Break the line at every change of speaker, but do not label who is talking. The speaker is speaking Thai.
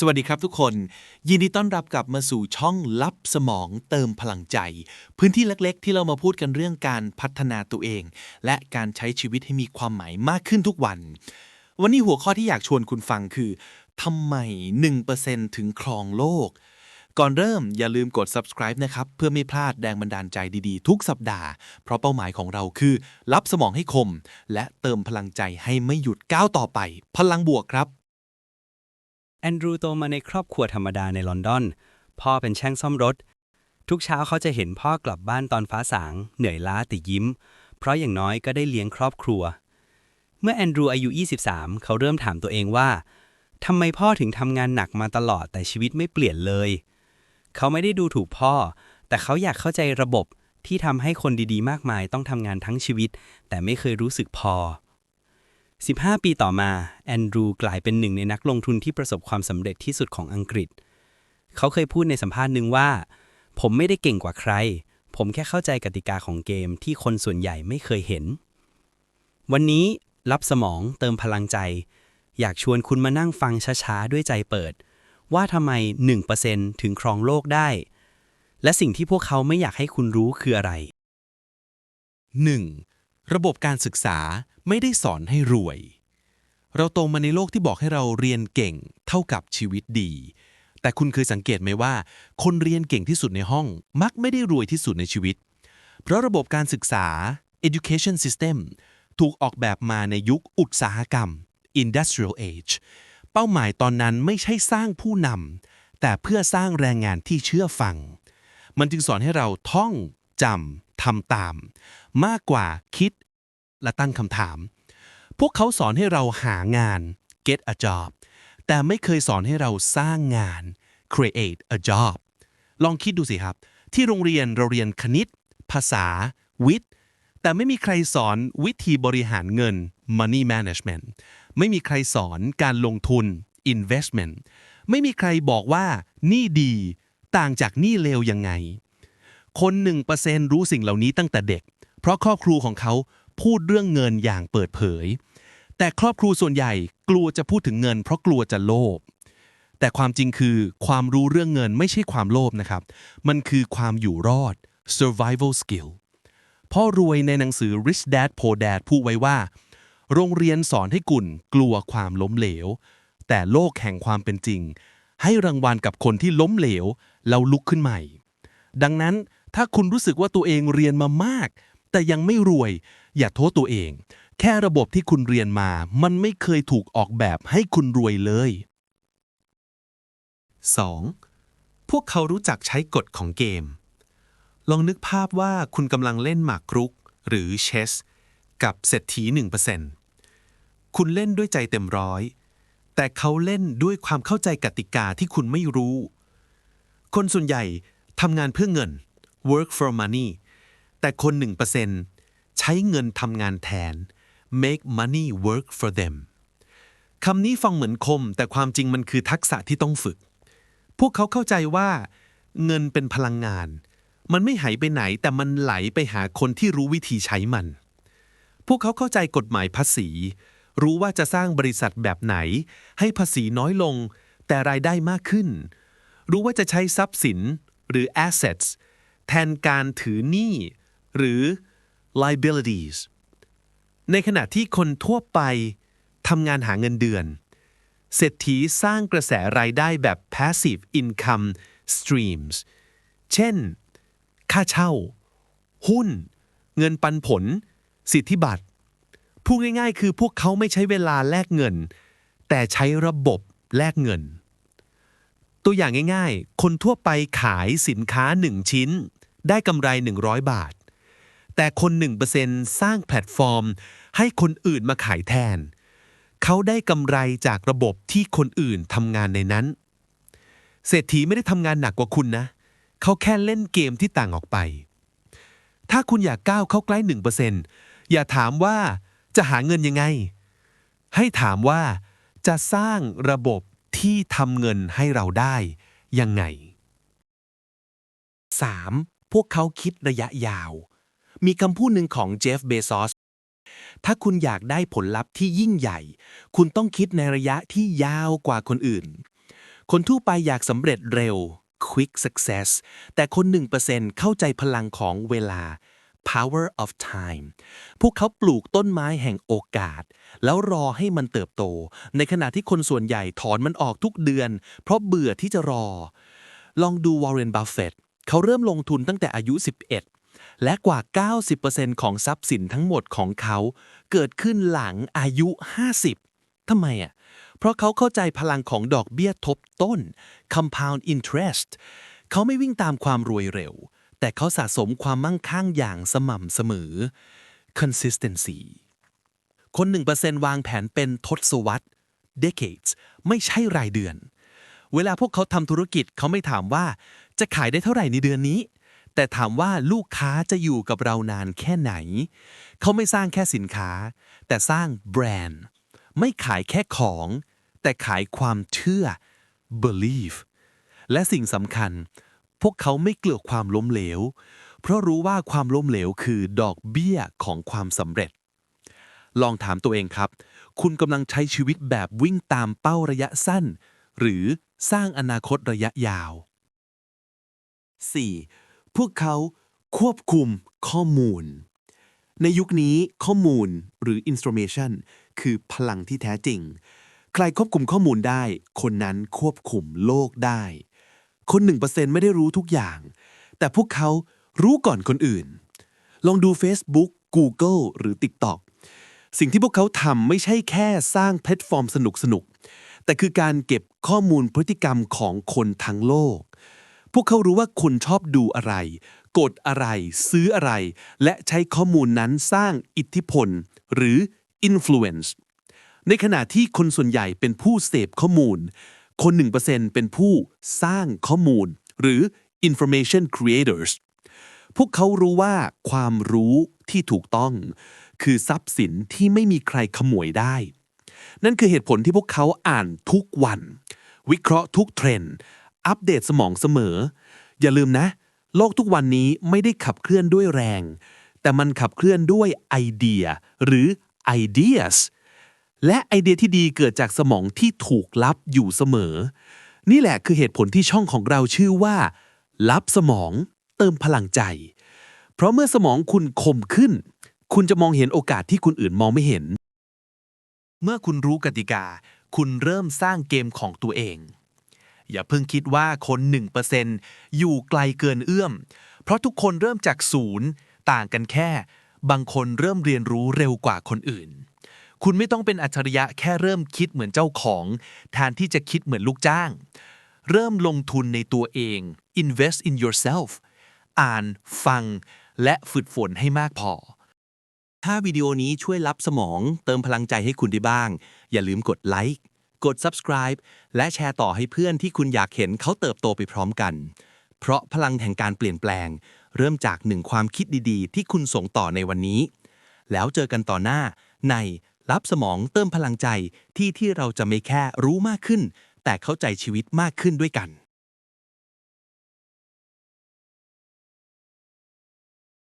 สวัสดีครับทุกคน ยินดีต้อนรับกลับมาสู่ช่องลับสมองเติมพลังใจ พื้นที่เล็กๆ ที่เรามาพูดกันเรื่องการพัฒนาตัวเอง และการใช้ชีวิตให้มีความหมายมากขึ้นทุกวัน วันนี้หัวข้อที่อยากชวนคุณฟังคือทำไม 1%ถึงครองโลก ก่อนเริ่มอย่าลืมกด subscribe นะครับ เพื่อไม่พลาดแรงบันดาลใจดีๆ ทุกสัปดาห์ เพราะเป้าหมายของเราคือ รับสมองให้คม และเติมพลังใจให้ไม่หยุดก้าวต่อไป พลังบวกครับ
แอนดรูโตมาในครอบครัวธรรมดาในลอนดอน พ่อเป็นช่างซ่อมรถ ทุกเช้าเขาจะเห็นพ่อกลับบ้านตอนฟ้าสาง เหนื่อยล้าแต่ยิ้ม เพราะอย่างน้อยก็ได้เลี้ยงครอบครัว เมื่อแอนดรูอายุ 23 เขาเริ่มถามตัวเองว่าทำไมพ่อถึงทำงานหนักมาตลอดแต่ชีวิตไม่เปลี่ยนเลย เขาไม่ได้ดูถูกพ่อ แต่เขาอยากเข้าใจระบบที่ทำให้คนดีๆ มากมายต้องทำงานทั้งชีวิต แต่ไม่เคยรู้สึกพอ 15 ปีต่อมาแอนดรูกลายเป็นหนึ่งในนักลงทุนที่ประสบความสำเร็จที่สุดของอังกฤษ เขาเคยพูดในสัมภาษณ์หนึ่งว่า ผมไม่ได้เก่งกว่าใคร ผมแค่เข้าใจกติกาของเกมที่คนส่วนใหญ่ไม่เคยเห็น วันนี้รับสมองเติมพลังใจ อยากชวนคุณมานั่งฟังช้าๆ ด้วยใจเปิด ว่าทำไม 1%ถึงครองโลกได้ และสิ่งที่พวกเขาไม่อยากให้คุณรู้คืออะไร
1. ระบบการศึกษา ไม่ได้สอนให้รวย เราโตมาในโลกที่บอกให้เราเรียนเก่งเท่ากับชีวิตดี แต่คุณเคยสังเกตไหมว่า คนเรียนเก่งที่สุดในห้อง มักไม่ได้รวยที่สุดในชีวิต เพราะระบบการศึกษา education system ถูกออกแบบมาในยุคอุตสาหกรรม industrial age เป้าหมายตอนนั้นไม่ใช่สร้างผู้นำแต่เพื่อสร้างแรงงานที่เชื่อฟัง มันจึงสอนให้เราท่องจำทำตาม มากกว่าคิด และตั้งคำถาม พวกเขาสอนให้เราหางาน get a job แต่ไม่เคยสอนให้เราสร้างงาน create a job ลองคิดดูสิครับ ที่โรงเรียนเราเรียนคณิต ภาษา วิทย์ แต่ไม่มีใครสอนวิธีบริหารเงิน money management ไม่มีใครสอนการลงทุน investment ไม่มีใครบอกว่านี่ดีต่างจากนี่เลวยังไง คน 1%รู้สิ่งเหล่านี้ตั้งแต่เด็ก เพราะครอบครัวของเขา พูดเรื่องเงินอย่างเปิดเผย แต่ครอบครัวส่วนใหญ่กลัวจะพูดถึงเงิน เพราะกลัวจะโลภแต่ความจริงคือความรู้เรื่องเงินไม่ใช่ความโลภนะครับ มันคือความอยู่รอด survival skill พ่อรวยในหนังสือ Rich Dad Poor Dad พูดไว้ว่า โรงเรียนสอนให้กุ่นกลัวความล้มเหลว แต่โลกแห่งความเป็นจริง ให้รางวัลกับคนที่ล้มเหลวแล้วลุกขึ้นใหม่ ดังนั้นถ้าคุณรู้สึกว่าตัวเองเรียนมามาก แต่ยังไม่รวย อย่าโทษตัวเอง แค่ระบบที่คุณเรียนมา มันไม่เคยถูกออกแบบให้คุณรวยเลย 2. พวกเขารู้จักใช้กฎของเกม ลองนึกภาพว่าคุณกำลังเล่นหมากรุก หรือเชส กับเศรษฐี 1%คุณเล่นด้วยใจเต็มร้อย แต่เขาเล่นด้วยความเข้าใจกติกาที่คุณไม่รู้ คนส่วนใหญ่ทำงานเพื่อเงิน work for money แต่คน 1%ใช้เงินทำงานแทน make money work for them คำนี้ฟังเหมือนคม แต่ความจริงมันคือทักษะที่ต้องฝึก พวกเขาเข้าใจว่า เงินเป็นพลังงาน มันไม่หายไปไหนแต่มันไหลไปหาคนที่รู้วิธีใช้มัน พวกเขาเข้าใจกฎหมายภาษี รู้ว่าจะสร้างบริษัทแบบไหน ให้ภาษีน้อยลง แต่รายได้มากขึ้น รู้ว่าจะใช้ทรัพย์สินหรือ assets แทนการถือหนี้ หรือ liabilities ในขณะที่คนทั่วไปทำงานหาเงินเดือน เศรษฐีสร้างกระแสรายได้แบบ passive income streams เช่น ค่าเช่า หุ้น เงินปันผล สิทธิบัตรพูดง่ายๆ คือพวกเขาไม่ใช้เวลาแลกเงิน แต่ใช้ระบบแลกเงิน ตัวอย่างง่ายๆ คนทั่วไปขายสินค้า 1 ชิ้น ได้กำไร 100 บาท แต่คน 1%สร้างแพลตฟอร์ม ให้คนอื่นมาขายแทน เขาได้กำไรจากระบบที่คนอื่นทำงานในนั้น เศรษฐีไม่ได้ทำงานหนักกว่าคุณนะ เขาแค่เล่นเกมที่ต่างออกไป ถ้าคุณอยากก้าวเข้าใกล้ 1%อย่าถามว่าจะหาเงินยังไง ให้ถามว่าจะสร้างระบบที่ทำเงินให้เราได้ยังไง 3. พวกเขาคิดระยะยาว มีคำพูดหนึ่งของเจฟเบซอส ถ้าคุณอยากได้ผลลัพธ์ที่ยิ่งใหญ่ คุณต้องคิดในระยะที่ยาวกว่าคนอื่น คนทั่วไปอยากสำเร็จเร็ว quick success แต่คน 1%เข้าใจพลังของเวลา power of time พวกเขาปลูกต้นไม้แห่งโอกาส แล้วรอให้มันเติบโต ในขณะที่คนส่วนใหญ่ถอนมันออกทุกเดือน เพราะเบื่อที่จะรอ ลองดูวอร์เรนบัฟเฟตเขาเริ่มลงทุนตั้งแต่อายุ 11 และกว่า 90%ของทรัพย์สินทั้งหมดของเขา เกิดขึ้นหลังอายุ 50 ทำไมอะ เพราะเขาเข้าใจพลังของดอกเบี้ยทบต้น compound interest เขาไม่วิ่งตามความรวยเร็ว แต่เขาสะสมความมั่งคั่งอย่างสม่ำเสมอ consistency คน 1%วางแผนเป็นทศวรรษ decades ไม่ใช่รายเดือน เวลาพวกเขาทำธุรกิจเขาไม่ถามว่าจะขายได้เท่าไหร่ในเดือนนี้ แต่ถามว่าลูกค้าจะอยู่กับเรานานแค่ไหน เขาไม่สร้างแค่สินค้า แต่สร้างแบรนด์ ไม่ขายแค่ของ แต่ขายความเชื่อ belief และสิ่งสำคัญ พวกเขาไม่เกลือความล้มเหลว เพราะรู้ว่าความล้มเหลวคือดอกเบี้ยของความสำเร็จ ลองถามตัวเองครับ คุณกำลังใช้ชีวิตแบบวิ่งตามเป้าระยะสั้น หรือสร้างอนาคตระยะยาว 4. พวกเขาควบคุมข้อมูล ในยุคนี้ข้อมูลหรือ information คือพลังที่แท้จริง ใครควบคุมข้อมูลได้ คนนั้นควบคุมโลกได้ คน1%ไม่ได้รู้ทุกอย่าง แต่พวกเขารู้ก่อนคนอื่น ลองดู Facebook Google หรือ TikTok สิ่งที่พวกเขาทำไม่ใช่แค่สร้างแพลตฟอร์มสนุกๆแต่คือการเก็บข้อมูลพฤติกรรมของคนทั้งโลก วกเขารู้ว่าคุณชอบดูอะไร กดอะไร ซื้ออะไร และใช้ข้อมูลนั้นสร้างอิทธิพล หรือ influence ในขณะที่คนส่วนใหญ่เป็นผู้เสพข้อมูล คน 1%เป็นผู้สร้างข้อมูล หรือ information creators พวกเขารู้ว่าความรู้ที่ถูกต้อง คือทรัพย์สินที่ไม่มีใครขโมยได้ นั่นคือเหตุผลที่พวกเขาอ่านทุกวัน วิเคราะห์ทุกเทรนด์ อัปเดตสมองเสมอ อย่าลืมนะ โลกทุกวันนี้ไม่ได้ขับเคลื่อนด้วยแรง แต่มันขับเคลื่อนด้วยไอเดียหรือ ideas และไอเดียที่ดีเกิดจากสมองที่ถูกลับอยู่เสมอ นี่แหละคือเหตุผลที่ช่องของเราชื่อว่า ลับสมองเติมพลังใจ เพราะเมื่อสมองคุณคมขึ้น คุณจะมองเห็นโอกาสที่คนอื่นมองไม่เห็น เมื่อคุณรู้กติกา คุณเริ่มสร้างเกมของตัวเอง อย่าเพิ่งคิดว่าคน 1%อยู่ไกลเกินเอื้อม เพราะทุกคนเริ่มจากศูนย์ต่างกันแค่ บางคนเริ่มเรียนรู้เร็วกว่าคนอื่น คุณไม่ต้องเป็นอัจฉริยะแค่เริ่มคิดเหมือนเจ้าของ แทนที่จะคิดเหมือนลูกจ้าง เริ่มลงทุนในตัวเอง invest in yourself อ่านฟัง และฝึกฝนให้มากพอ ถ้าวิดีโอนี้ช่วยรับสมองเติมพลังใจให้คุณได้บ้าง อย่าลืมกดไลค์ กด subscribe และแชร์ต่อให้เพื่อนที่คุณอยากเห็นเขาเติบโตไปพร้อมกัน เพราะพลังแห่งการเปลี่ยนแปลง เริ่มจากหนึ่งความคิดดีๆ ที่คุณส่งต่อในวันนี้ แล้วเจอกันต่อหน้าในรับสมองเติมพลังใจที่ที่เราจะไม่แค่รู้มากขึ้น แต่เข้าใจชีวิตมากขึ้นด้วยกัน